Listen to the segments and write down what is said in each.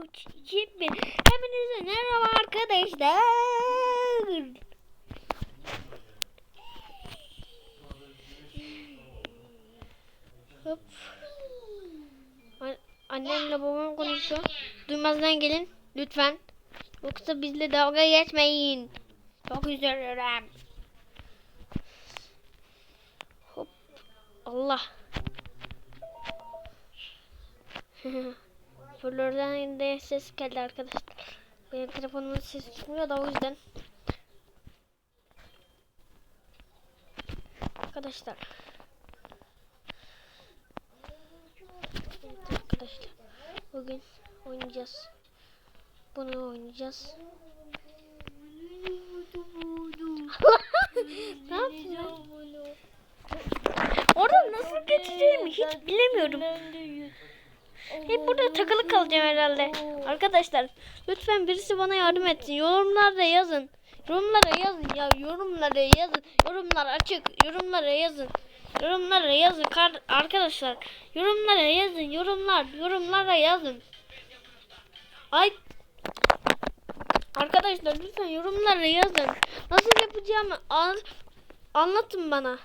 3, 2, 1. Hepinize merhaba arkadaşlar. Hop. An- Annemle babam konuşuyor. Duymazdan gelin lütfen. Yoksa bizle dalga geçmeyin. Çok üzülürüm. Hop. Allah. Hoparlörden de ses geldi arkadaşlar. Benim telefonumun sesi çıkmıyor da o yüzden. Arkadaşlar. Evet arkadaşlar. Bugün oynayacağız. Bunu oynayacağız. ne yapıyorsun? Oradan nasıl geçeceğimi hiç bilemiyorum. Hep burada takılı kalacağım herhalde. Arkadaşlar lütfen birisi bana yardım etsin. Yorumlarda yazın. Yorumlara yazın ya. Yorumlara yazın. Yorumlar açık. Yorumlara yazın. Yorumlara yazın arkadaşlar. Yorumlara yazın. Yorumlar. Yorumlara yazın. Ay. Arkadaşlar lütfen yorumlara yazın. Nasıl yapacağımı an- anlatın bana.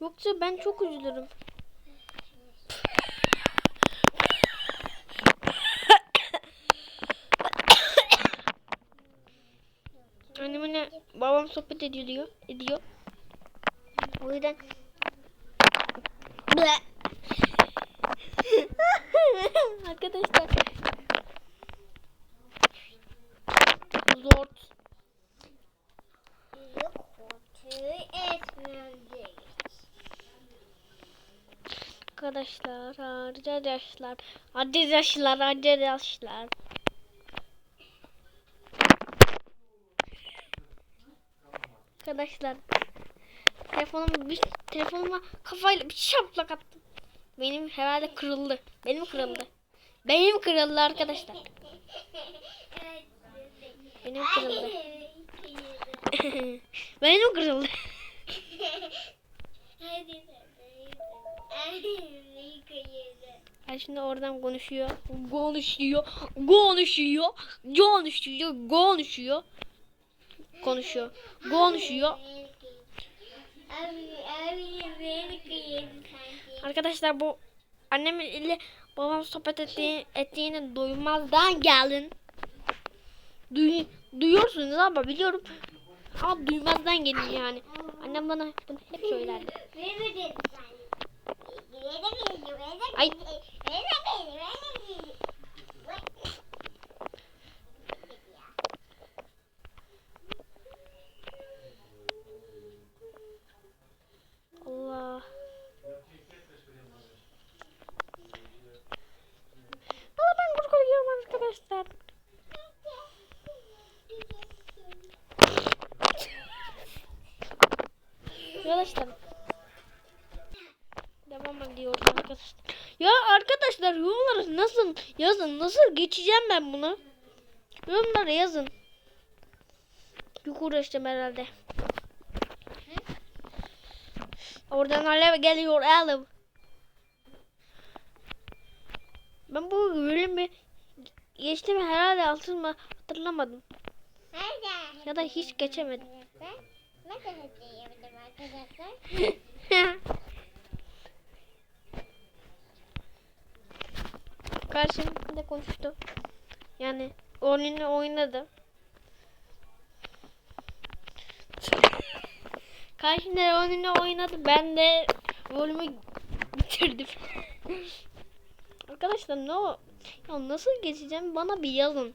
Yoksa ben çok üzülürüm. Babam sohbet ediyor diyor. Ediyor. O yüzden. Arkadaşlar Zor. Arkadaşlar, arkadaşlar, arkadaşlar, arkadaşlar. Arkadaşlar, telefonum bir telefonuma kafayla bir şaplak attım. Benim herhalde kırıldı. Benim kırıldı. Benim kırıldı arkadaşlar. Benim kırıldı. Benim kırıldı. Ben şimdi oradan konuşuyor. Konuşuyor. Konuşuyor. Konuşuyor. Konuşuyor. Konuşuyor. Konuşuyor. Arkadaşlar bu annem ile babam sohbet ettiği, ettiğini duymazdan gelin. Duy, duyuyorsunuz ama biliyorum. Ama duymazdan gelin yani. Annem bana bunu hep söylerdi. Ay. Allah. Valla ben korkuyorum arkadaşlar. Arkadaşlar. Devam ediyoruz arkadaşlar. Ya arkadaşlar yorumlara nasıl yazın nasıl geçeceğim ben bunu? Yorumlara yazın. Çok uğraştım herhalde. Oradan alev geliyor alev. Ben bu bölümü geçtim herhalde altın hatırlamadım. Ya da hiç geçemedim. Karşımda konuştu. Yani oyunu oynadı. Karşımda oyunu oynadı. Ben de rolümü bitirdim. Arkadaşlar ne o? Ya nasıl geçeceğim bana bir yazın.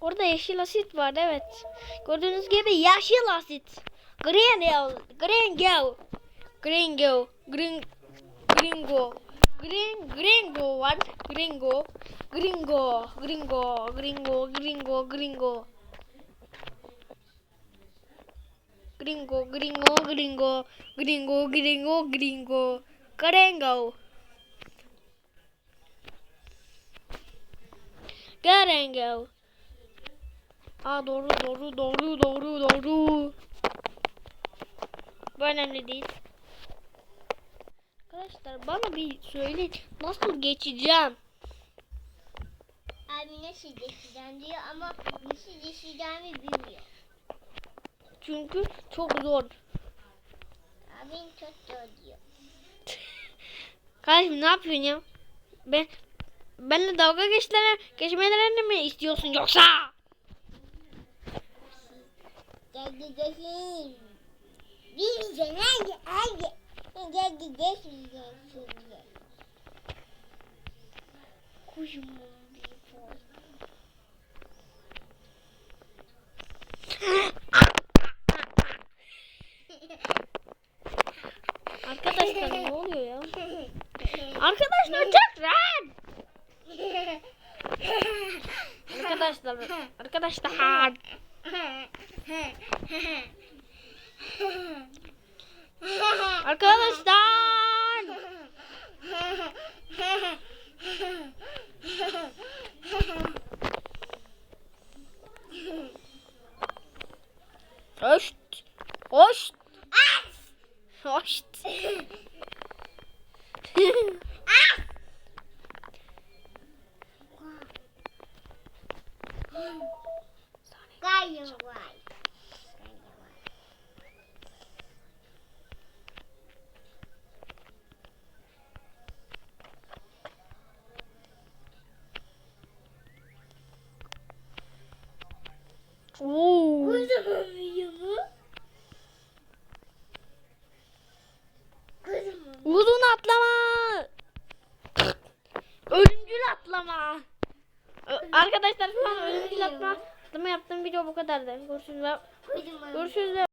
Orada yeşil asit var evet. Gördüğünüz gibi yeşil asit. Green yellow, green go. Green go, green gringo. Green gringo var. Gringo. Gringo, gringo, gringo, gringo, gringo. Gringo, gringo, gringo, gringo, gringo, gringo, gringo. Gringo. Aa doğru, doğru, doğru, doğru, doğru. Bu önemli değil. Bana bir söyleyin nasıl geçeceğim? Abi nasıl geçeceğim diyor ama nasıl geçeceğimi bilmiyor. Çünkü çok zor. Abim çok zor diyor. Kardeşim ne yapıyorsun ya? Ben benimle dalga geçmelerini, geçmelerini mi istiyorsun yoksa? Geldi geçeyim. Bilmeyeceğim hangi hangi. Geldi geçmeyeceğim şimdi. Kocaman bir boy. Arkadaşlar ne oluyor ya? Arkadaşlar çok rahat. Arkadaşlar arkadaşlar arkadaşlar Kocaman. Uzun atlama. Ölümcül atlama. Arkadaşlar şu an ölümcül atlama. Atlama yaptığım video bu kadardı. Görüşürüz. Görüşürüz.